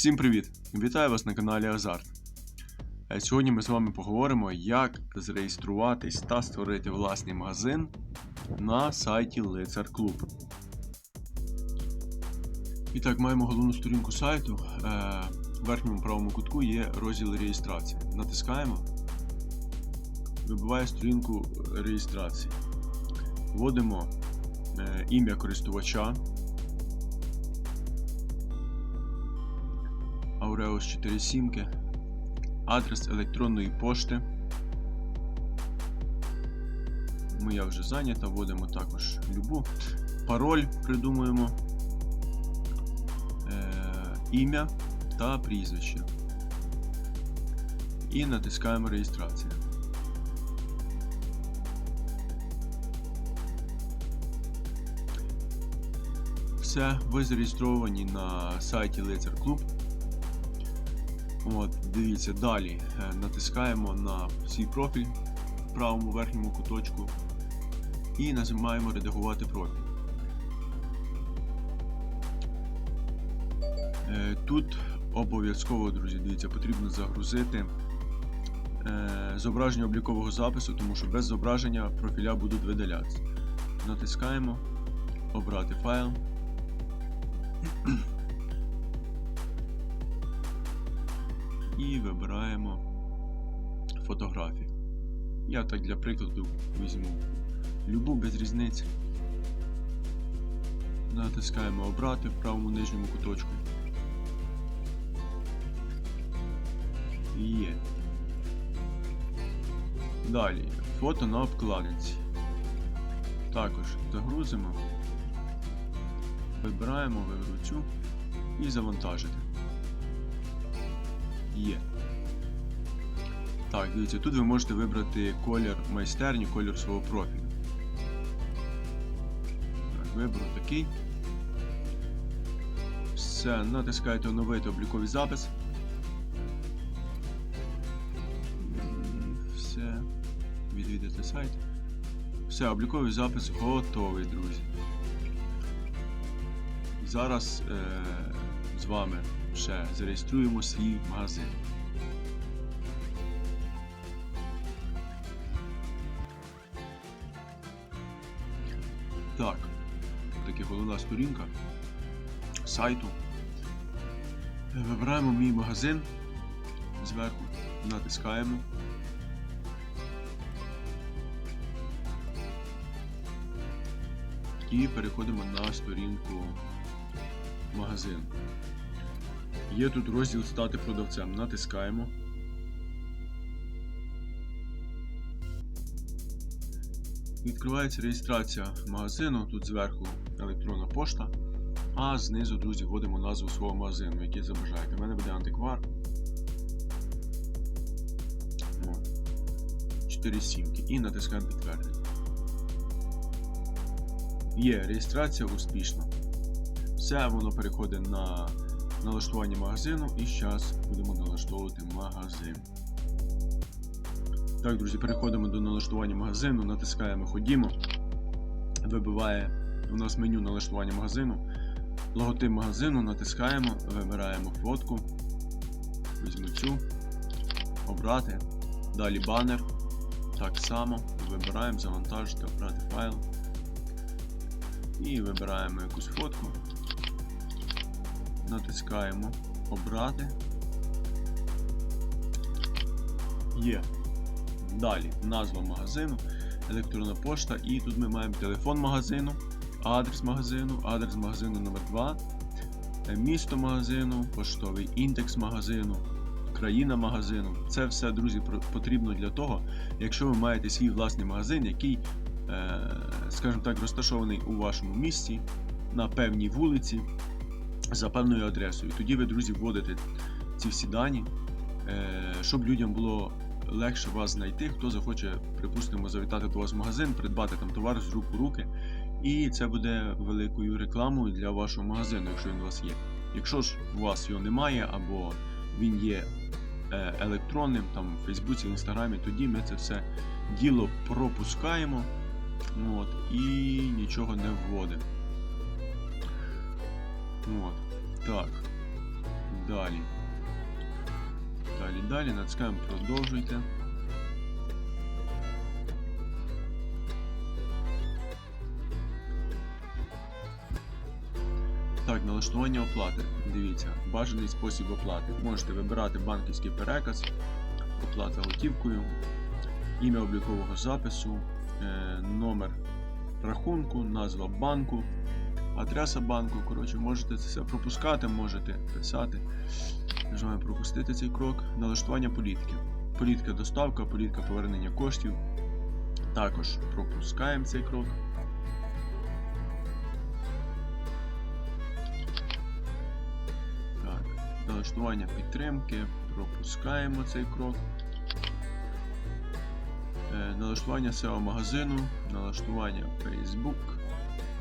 Всім привіт! Вітаю вас на каналі Азарт. Е, Сьогодні ми з вами поговоримо, як зареєструватись та створити власний магазин на сайті Лицар Клуб. І так, маємо головну сторінку сайту. Е, В верхньому правому кутку є розділ реєстрації. Натискаємо, вибиває сторінку реєстрації. Вводимо е, ім'я користувача. Aureus 4 сімки, адрес електронної пошти. Моя вже зайнята, вводимо також любу. Пароль придумуємо, е, ім'я та прізвище. І натискаємо реєстрація. Все, ви зареєстровані на сайті Лицар Клуб. От, дивіться, далі е, натискаємо на свій профіль в правому верхньому куточку і нажимаємо редагувати профіль. Е, Тут обов'язково, друзі, дивіться, потрібно загрузити е, зображення облікового запису, тому що без зображення профіля будуть видалятися. Натискаємо Обрати файл. І вибираємо фотографію. Я так для прикладу візьму любу без різниці. Натискаємо Обрати в правому нижньому куточку. Є. Далі фото на обкладинці. Також загрузимо, вибираємо виберу цю і завантажити. Є. Так, дивіться, тут ви можете вибрати колір майстерні, колір свого профілю. Так, Виберу такий. Все, натискаєте оновити обліковий запис. Все. Відвідати сайт. Все, обліковий запис готовий, друзі. Зараз е- з вами ще зареєструємо свій магазин. Так, таки головна сторінка сайту. Вибираємо мій магазин зверху, натискаємо. І переходимо на сторінку магазину. Є тут розділ стати продавцем. Натискаємо. Відкривається реєстрація магазину. Тут зверху електронна пошта. А знизу, друзі, вводимо назву свого магазину, який забажаєте. У мене буде антиквар. 4 сімки. І натискаємо підтвердити. Є реєстрація успішна. Все воно переходить на налаштування магазину і зараз будемо налаштовувати магазин. Так, друзі, переходимо до налаштування магазину, натискаємо Ходімо. Вибиває у нас меню налаштування магазину. Логотип магазину натискаємо, вибираємо фотку. Візьму цю, обрати. Далі банер. Так само вибираємо завантажити, обрати файл. І вибираємо якусь фотку натискаємо Обрати. Є. Далі назва магазину, електронна пошта, і тут ми маємо телефон магазину, адрес магазину, адрес магазину номер 2 місто магазину, поштовий індекс магазину, країна магазину. Це все, друзі, потрібно для того, якщо ви маєте свій власний магазин, який, скажімо так, розташований у вашому місті на певній вулиці за певною адресою. Тоді ви, друзі, вводите ці всі дані, е, щоб людям було легше вас знайти, хто захоче, припустимо, завітати до вас в магазин, придбати там товар з рук у руки. І це буде великою рекламою для вашого магазину, якщо він у вас є. Якщо ж у вас його немає, або він є е, електронним, там в Фейсбуці, в Інстаграмі, тоді ми це все діло пропускаємо от, і нічого не вводимо. От. Так. далі. Далі, далі, натискаємо продовжуйте. Так, налаштування оплати. Дивіться, бажаний спосіб оплати. Можете вибирати банківський переказ, оплата готівкою, ім'я облікового запису, е, номер рахунку, назва банку, адреса банку. Коротше, можете це все пропускати, можете писати. Нажимаємо пропустити цей крок. Налаштування політики. Політика доставка, політика повернення коштів. Також пропускаємо цей крок. Так, налаштування підтримки. Пропускаємо цей крок. Е, Налаштування SEO магазину, налаштування Facebook.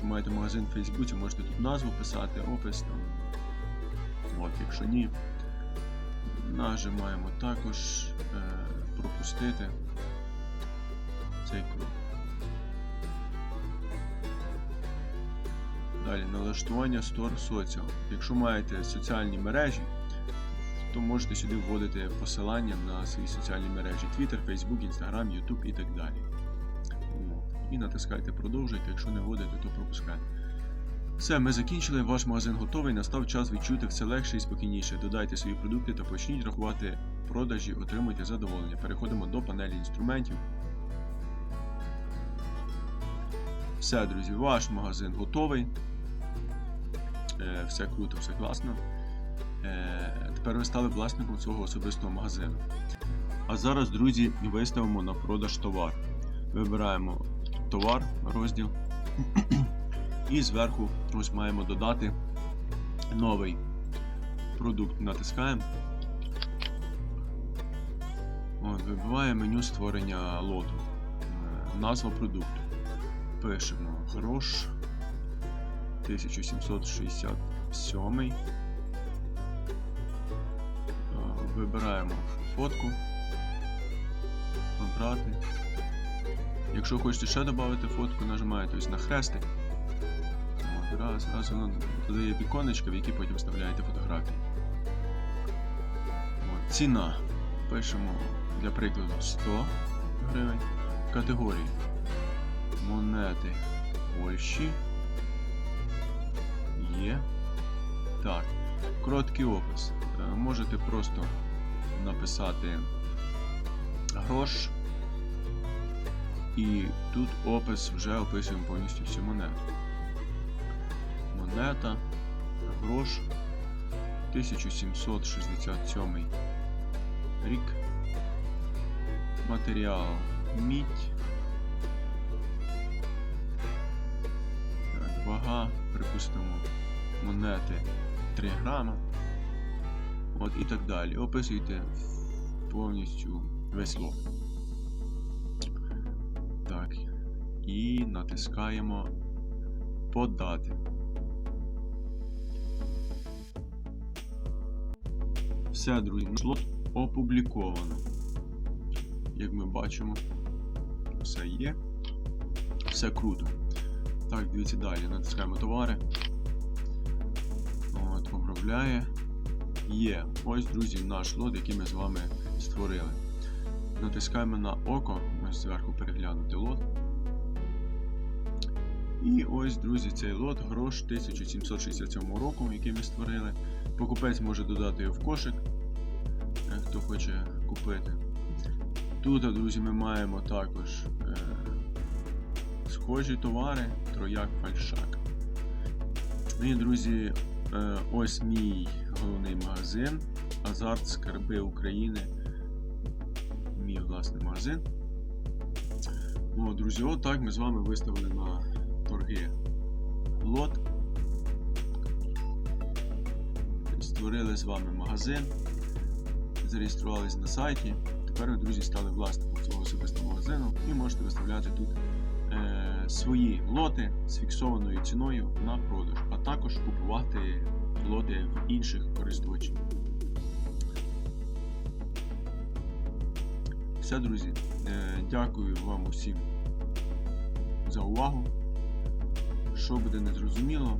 Якщо маєте магазин в Фейсбуці, можете тут назву писати, опис там. От, якщо ні, нажимаємо також е, пропустити цей крок. Далі налаштування Store Social. Якщо маєте соціальні мережі, то можете сюди вводити посилання на свої соціальні мережі Twitter, Facebook, Instagram, YouTube і так далі. І натискайте продовжуйте, якщо не вводите, то пропускайте. Все, ми закінчили. Ваш магазин готовий. Настав час відчути все легше і спокійніше. Додайте свої продукти та почніть рахувати продажі, отримуйте задоволення. Переходимо до панелі інструментів. Все, друзі, ваш магазин готовий. Е, все круто, все класно. Е, тепер ви стали власником свого особистого магазину. А зараз, друзі, виставимо на продаж товар. Вибираємо товар, розділ. І зверху ось маємо додати новий продукт. Натискаємо. От, вибиває меню створення лоту. Е, Назва продукту. Пишемо грош 1767. Е, Вибираємо фотку. Обрати. Якщо хочете ще додати фотку, нажимаєте ось на хрестик. От, Раз, раз воно додає віконечко, в які потім вставляєте фотографії. От, ціна. Пишемо для прикладу 100 гривень. Категорії. Монети Польщі. Є. Так. Короткий опис. Е, Можете просто написати грош. І тут опис вже описуємо повністю всю монету. Монета, грош, 1767 рік. Матеріал мідь. Вага, припустимо, монети 3 грама. От і так далі. Описуйте повністю весь лот. Так. І натискаємо подати. Все, друзі, наш лот опубліковано. Як ми бачимо, все є. Все круто. Так, дивіться далі. Натискаємо товари. От, обробляє. Є. Ось, друзі, наш лот, який ми з вами створили. Натискаємо на око, ось зверху переглянути лот. І ось, друзі, цей лот грош 1767 року, який ми створили. Покупець може додати його в кошик, е, хто хоче купити. Тут, друзі, ми маємо також е, схожі товари, трояк фальшак. Ну І, друзі, е, ось мій головний магазин Азарт Скарби України. Власний магазин. О, друзі, отак ми з вами виставили на торги лот. Створили з вами магазин, зареєструвались на сайті. Тепер ви, друзі, стали власником цього особистого магазину і можете виставляти тут е, свої лоти з фіксованою ціною на продаж, а також купувати лоти в інших користувачів. Все, друзі. Е, дякую вам усім за увагу. Що буде незрозуміло,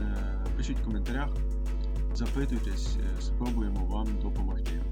е, пишіть в коментарях. запитуйтесь, е, спробуємо вам допомогти.